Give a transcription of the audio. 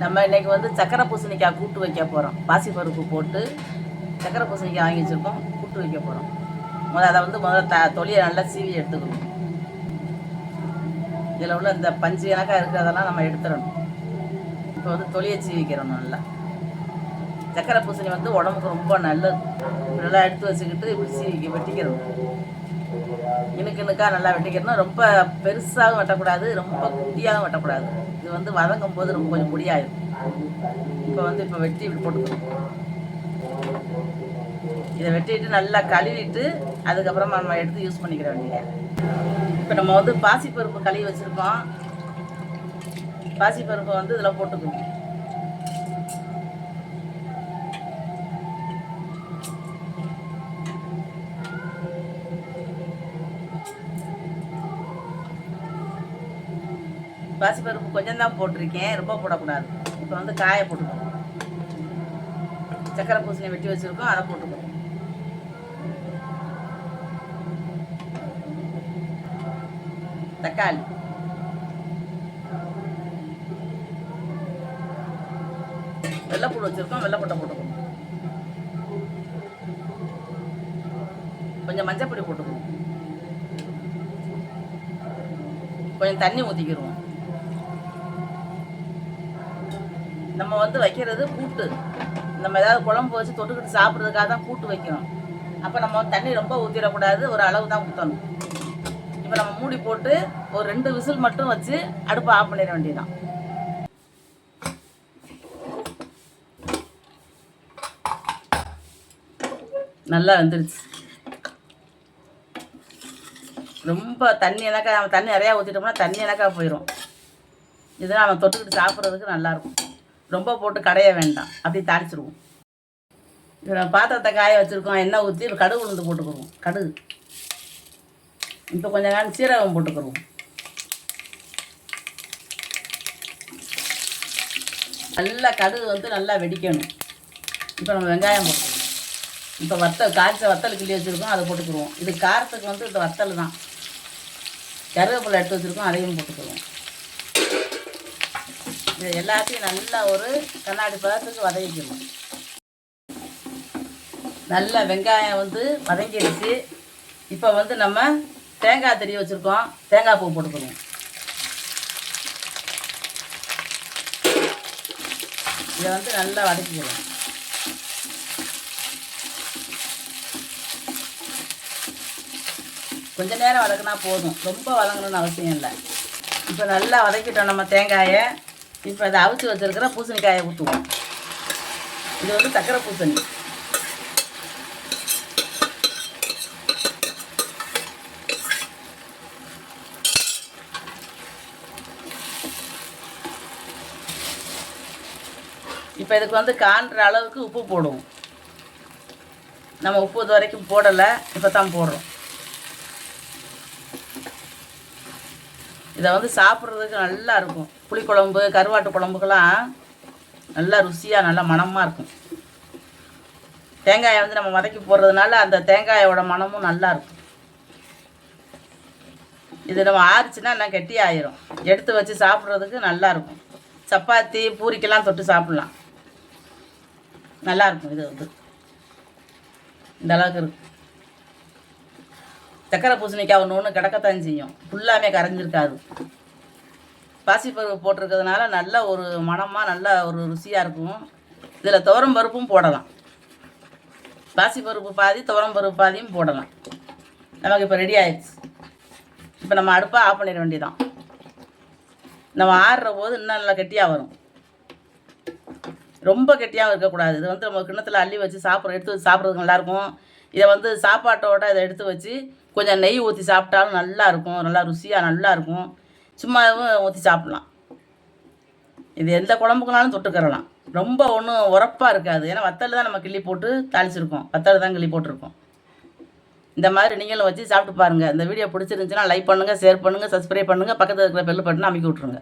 நம்ம இன்னைக்கு வந்து சக்கரை பூசணிக்காய் கூட்டு வைக்க போகிறோம் பாசிப்பருப்பு போட்டு சக்கரை பூசணிக்காய் வாங்கி வச்சுருக்கோம். கூட்டு வைக்க போகிறோம் முதல்ல அதை வந்து முதல்ல த தொலியை நல்லா சீவி எடுத்துக்கணும். இதில் உள்ள இந்த பஞ்சு கணக்காக இருக்கிறதெல்லாம் நம்ம எடுத்துடணும். இப்போ வந்து தொலியை சீவிக்கிறோம் நல்லா. சக்கரை பூசணி வந்து உடம்புக்கு ரொம்ப நல்லது. நல்லா எடுத்து வச்சுக்கிட்டு இப்படி சீவிக்க வெட்டிக்கிறோம். இனுக்கு நல்லா வெட்டிக்கிறணும் ரொம்ப பெருசாகவும் வெட்டக்கூடாது ரொம்ப குட்டியாகவும் வெட்டக்கூடாது. இது வந்து வதங்கும் போது ரொம்ப கொஞ்சம் முடியாயிடும் இப்போ வந்து இப்போ வெட்டி இப்படி போட்டுக்கணும். இதை வெட்டிட்டு நல்லா கழுவிட்டு அதுக்கப்புறமா நம்ம எடுத்து யூஸ் பண்ணிக்கிற வேண்டிய இப்போ நம்ம வந்து பாசிப்பருப்பு கழுவி வச்சுருக்கோம். பாசிப்பருப்பை வந்து இதில் போட்டுக்கணும். பாசிப்பருப்பு கொஞ்சம் தான் போட்டிருக்கேன். ரொம்ப போடக்கூடாது. இப்போ வந்து காய போட்டுக்கணும் சக்கரை பூசணி வெட்டி வச்சுருக்கோம் அதை போட்டுக்கணும் தக்காளி. வெள்ளைப்பூடு வச்சுருக்கோம் வெள்ளைப்பூட்டை போட்டுக்கணும் கொஞ்சம் மஞ்சப்பொடி போட்டுக்கணும் கொஞ்சம் தண்ணி ஊற்றிக்கிடுவோம் நம்ம வந்து வைக்கிறது கூட்டு. நம்ம ஏதாவது குழம்பு வச்சு தொட்டுக்கிட்டு சாப்பிட்றதுக்காக தான் கூட்டு வைக்கணும் அப்போ நம்ம தண்ணி ரொம்ப ஊற்றிடக்கூடாது ஒரு அளவு தான் ஊற்றணும் இப்போ நம்ம மூடி போட்டு ஒரு ரெண்டு விசில் மட்டும் வச்சு அடுப்பை ஆஃப் பண்ணிட வேண்டியதுதான். நல்லா வந்துருச்சு. ரொம்ப தண்ணி எனக்கா தண்ணி நிறையா ஊற்றிட்டோம்னா தண்ணி எனக்கா போயிடும் இதெல்லாம் நம்ம தொட்டுக்கிட்டு சாப்பிட்றதுக்கு நல்லாயிருக்கும் ரொம்ப போட்டு கடைய வேண்டாம். அப்படி தாளிச்சிருவோம். இதில் பாத்திரத்தை காய வச்சுருக்கோம். எண்ணெய் ஊற்றி கடுகு உளுந்து போட்டுக்குருவோம் கடுகு. இப்போ கொஞ்சம் நேரம் சீரகம் போட்டுக்கிடுவோம். நல்லா கடுகு வந்து நல்லா வெடிக்கணும். இப்போ நம்ம வெங்காயம் போட்டுக்கணும் இப்போ வத்தல் காய்ச்ச வத்தல் கிள்ளி வச்சுருக்கோம். அதை போட்டுக்கிடுவோம். இது காரத்துக்கு வந்து இந்த வத்தல் தான். கருவேப்பிலை எடுத்து வச்சுருக்கோம். அதையும் போட்டுக்கிடுவோம். இது எல்லாத்தையும் நல்லா ஒரு கண்ணாடி பதத்துக்கு வதக்கிக்கணும். நல்லா வெங்காயம் வந்து வதங்கிடுச்சு. இப்போ வந்து நம்ம தேங்காய் தெரிய வச்சுருக்கோம். தேங்காய் பூ போட்டுக்கணும். இதை வந்து நல்லா வதக்கிக்கணும். கொஞ்ச நேரம் வதக்குனா போதும். ரொம்ப வதங்கணும்னு அவசியம் இல்லை. இப்போ நல்லா வதக்கிட்டோம் நம்ம தேங்காயை. இப்போ அதை அவிச்சு வச்சுருக்கிற பூசணிக்காயை ஊற்றுவோம். இது வந்து சக்கரை பூசணி. இப்போ இதுக்கு வந்து காண்ற அளவுக்கு உப்பு போடுவோம். நம்ம உப்பு இது வரைக்கும் போடலை இப்போ தான் போடுறோம். இதை வந்து சாப்பிட்றதுக்கு நல்லா இருக்கும். புளிக்குழம்பு கருவாட்டு குழம்புக்கெல்லாம் நல்லா ருசியாக நல்லா மணமாக இருக்கும். தேங்காயை வந்து நம்ம வதக்கி போடுறதுனால அந்த தேங்காயோட மணமும் நல்லா இருக்கும். இது நம்ம ஆறுச்சுன்னா என்ன கெட்டி ஆயிரும். எடுத்து வச்சு சாப்பிட்றதுக்கு நல்லா இருக்கும். சப்பாத்தி பூரிக்கெல்லாம் தொட்டு சாப்பிட்லாம். நல்லாயிருக்கும் இது வந்து. இந்த அளவுக்கு சக்கரை பூசணிக்காய் ஒன்று ஒன்று கிடக்கத்தான் செய்யும். ஃபுல்லாமே கரைஞ்சிருக்காது. பாசிப்பருப்பு போட்டிருக்கிறதுனால நல்ல ஒரு மனமாக நல்ல ஒரு ருசியாக இருக்கும். இதில் துவரம் பருப்பும் போடலாம். பாசிப்பருப்பு பாதி துவரம் பருப்பு பாதியும் போடலாம். நமக்கு இப்போ ரெடி ஆயிடுச்சு. இப்போ நம்ம அடுப்பை ஆஃப் பண்ணிட வேண்டியதான் நம்ம ஆடுற போது இன்னும் நல்லா கெட்டியாக வரும். ரொம்ப கெட்டியாகவும் இருக்கக்கூடாது. இது வந்து நம்ம கிண்ணத்தில் அள்ளி வச்சு சாப்பிட்ற எடுத்து வச்சு சாப்பிட்றதுக்கு நல்லாயிருக்கும் இதை வந்து சாப்பாட்டோட இதை எடுத்து வச்சு கொஞ்சம் நெய் ஊற்றி சாப்பிட்டாலும் நல்லா இருக்கும். நல்லா ருசியாக நல்லா இருக்கும். சும்மாவும் ஊற்றி சாப்பிட்லாம். இது எந்த குழம்புக்குனாலும் தொட்டுக்கிறலாம். ரொம்ப ஒன்றும் உரப்பாக இருக்காது. ஏன்னா வத்தல் தான் நம்ம கிள்ளி போட்டு தாளிச்சிருக்கோம். வத்தல் தான் கிள்ளி போட்டிருக்கோம். இந்த மாதிரி நீங்களும் வச்சு சாப்பிட்டு பாருங்கள் இந்த வீடியோ பிடிச்சிருந்துச்சுன்னா லைக் பண்ணுங்கள் ஷேர் பண்ணுங்கள் சப்ஸ்கிரைப் பண்ணுங்கள் பக்கத்தில் இருக்கிற பெல் பட்டனை அமைக்கி விட்ருங்க